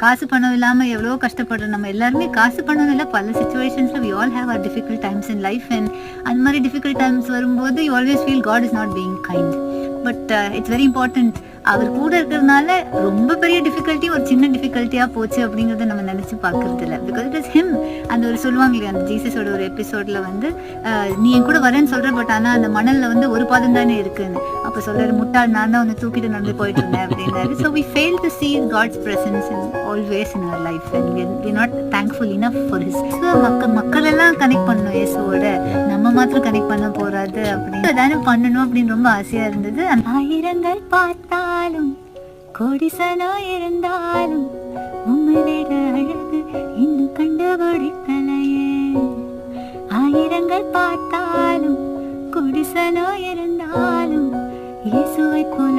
காசு பணம் இல்லாம எவ்வளவோ கஷ்டப்படுறோம். நம்ம எல்லாருமே காசு பணம் இல்ல பல சுச்சுவேஷன்ஸ்ல we all have our difficult times in life and அந்த மாதிரி டிஃபிகல்ட் டைம்ஸ் வரும்போது you always feel God is not being kind but it's very important அவர் கூட இருக்கிறதுனால ரொம்ப பெரிய டிஃபிகல்ட்டி ஒரு சின்ன டிஃபிகல்ட்டியா போச்சு அப்படிங்கறத நம்ம நினைச்சு பார்க்கறது இல்லை பிகாஸ் இட் இஸ் ஹிம் அந்த ஒரு சொல்லுவாங்க இல்லையா அந்த ஜீசஸோட ஒரு எபிசோட்ல வந்து நீ என் கூட வரேன்னு சொல்ற பட் ஆனா அந்த மணல்ல வந்து ஒரு பாதம் தானே இருக்குன்னு. அப்ப சொல்றாரு முட்டாள் நான் தான் வந்து தூக்கிட்டு நடந்து போயிட்டு இருந்தேன் அப்படின்னாரு so we fail to see God's presence in always in our life and we not thankful enough for his so மக்கள் மக்கள் எல்லாம் கனெக்ட் பண்ணணும் இயேசுவோட. நம்ம மாத்திரம் கனெக்ட் பண்ண போறாது அப்படின்னு. ஏதாவது பண்ணணும் அப்படின்னு ரொம்ப ஆசையா இருந்தது. ஆயிரங்கள் பார்த்தாலும் கொடிசலோ இருந்தாலும் உங்களோட அழகு இன்னும் கண்டுபிடிக்கலையே ஆயிரங்கள் பார்த்தாலும் கொடிசலோ இருந்தாலும் இயேசுவை போல